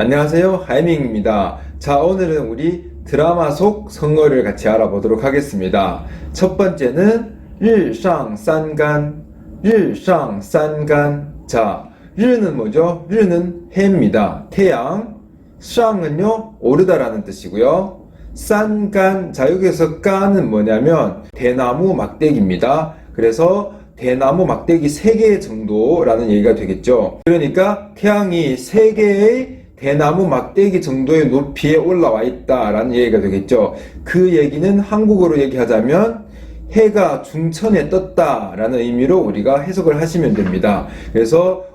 안녕하세요. 하이밍입니다. 자, 오늘은 우리 드라마 속 성어를 같이 알아보도록 하겠습니다. 첫 번째는 일상산간, 일상산간. 자, 일은 뭐죠? 일은 해입니다. 태양. 쌍은요, 오르다라는 뜻이고요. 싼간, 자, 여기서 깐은 뭐냐면, 대나무 막대기입니다. 그래서 대나무 막대기 3개 정도라는 얘기가 되겠죠. 그러니까 태양이 3개의 대나무 막대기 정도의 높이에 올라와 있다라는 얘기가 되겠죠. 그 얘기는 한국어로 얘기하자면 해가 중천에 떴다라는 의미로 우리가 해석을 하시면 됩니다. 그래서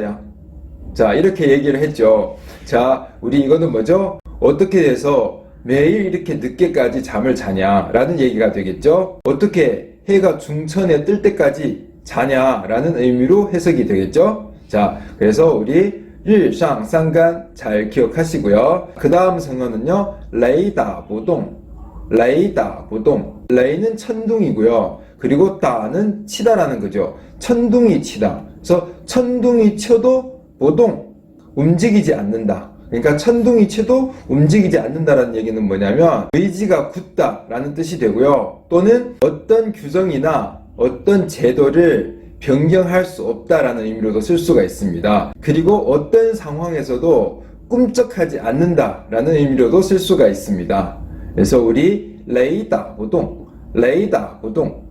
呀? 자, 이렇게 얘기를 했죠. 자, 우리 이거는 뭐죠? 어떻게 해서 매일 이렇게 늦게까지 잠을 자냐라는 얘기가 되겠죠? 어떻게 해가 중천에 뜰 때까지 자냐라는 의미로 해석이 되겠죠? 자, 그래서 우리 일상 상간 잘 기억하시고요. 그 다음 성어는요, 레이다 보동. 레이다 보동. 레이는 천둥이고요. 그리고 따는 치다라는 거죠. 천둥이 치다. 그래서 천둥이 쳐도 보동 움직이지 않는다. 그러니까 천둥이 쳐도 움직이지 않는다라는 얘기는 뭐냐면 의지가 굳다라는 뜻이 되고요. 또는 어떤 규정이나 어떤 제도를 변경할 수 없다라는 의미로도 쓸 수가 있습니다. 그리고 어떤 상황에서도 꿈쩍하지 않는다라는 의미로도 쓸 수가 있습니다. 그래서 우리 레이다 보동, 레이다 보동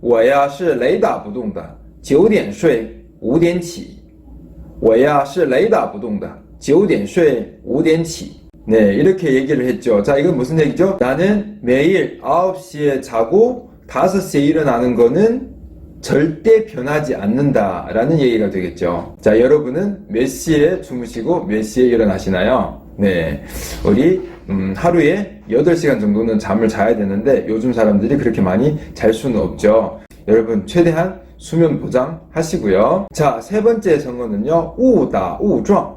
我呀是雷打不动的，九点睡，五点起。我呀是雷打不动的，九点睡，五点起。 네, 이렇게 얘기를 했죠. 자, 이건 무슨 얘기죠? 나는 매일 9시에 자고 5시에 일어나는 거는 절대 변하지 않는다라는 얘기가 되겠죠. 자, 여러분은 몇 시에 주무시고 몇 시에 일어나시나요? 네. 우리 음, 하루에 8시간 정도는 잠을 자야 되는데 요즘 사람들이 그렇게 많이 잘 수는 없죠. 여러분 최대한 수면 보장 하시고요. 자, 세 번째 성어는요. 우다 우壮.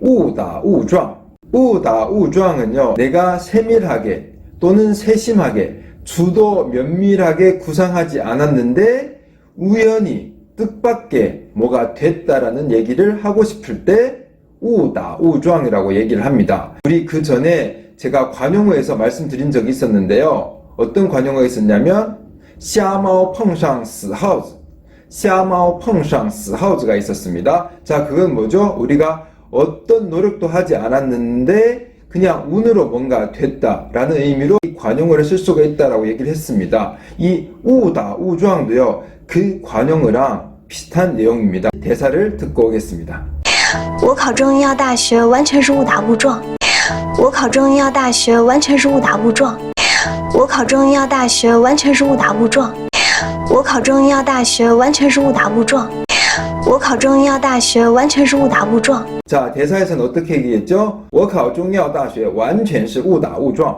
우다 우壮. 우다 우壮은요. 내가 세밀하게 또는 세심하게 주도 면밀하게 구상하지 않았는데 우연히 뜻밖의 뭐가 됐다라는 얘기를 하고 싶을 때 우다, 우주왕이라고 얘기를 합니다. 우리 그 전에 제가 관용어에서 말씀드린 적이 있었는데요. 어떤 관용어가 있었냐면, 샤마오 펑샹 스하우즈. 샤마오 펑샹 스하우즈가 있었습니다. 자, 그건 뭐죠? 우리가 어떤 노력도 하지 않았는데, 그냥 운으로 뭔가 됐다라는 의미로 관용어를 쓸 수가 있다라고 얘기를 했습니다. 이 우다, 우주왕도요, 그 관용어랑 비슷한 내용입니다. 대사를 듣고 오겠습니다. 我考中医药大学完全是误打误撞。我考中医药大学完全是误打误撞。我考中医药大学完全是误打误撞。我考中医药大学完全是误打误撞。我考中医药大学完全是误打误撞。 자, 대사에서는 어떻게 얘기했죠? 我考中医药大学完全是误打误撞.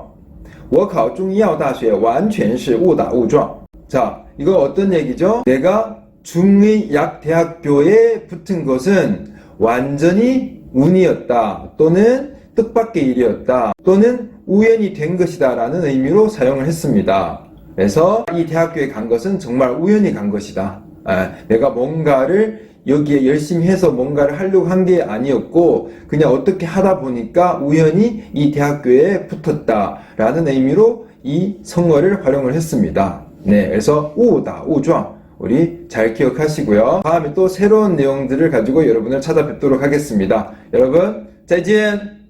我考中医药大学完全是误打误撞. 자, 이거 어떤 얘기죠? 내가 중의약대학교에 붙은 것은 완전히 운이었다. 또는 뜻밖의 일이었다. 또는 우연히 된 것이다. 라는 의미로 사용을 했습니다. 그래서 이 대학교에 간 것은 정말 우연히 간 것이다. 아, 내가 뭔가를 여기에 열심히 해서 뭔가를 하려고 한 게 아니었고 그냥 어떻게 하다 보니까 우연히 이 대학교에 붙었다라는 의미로 이 성어를 활용을 했습니다. 네, 그래서 우다 우좌 우리 잘 기억하시고요. 다음에 또 새로운 내용들을 가지고 여러분을 찾아뵙도록 하겠습니다. 여러분, 再见.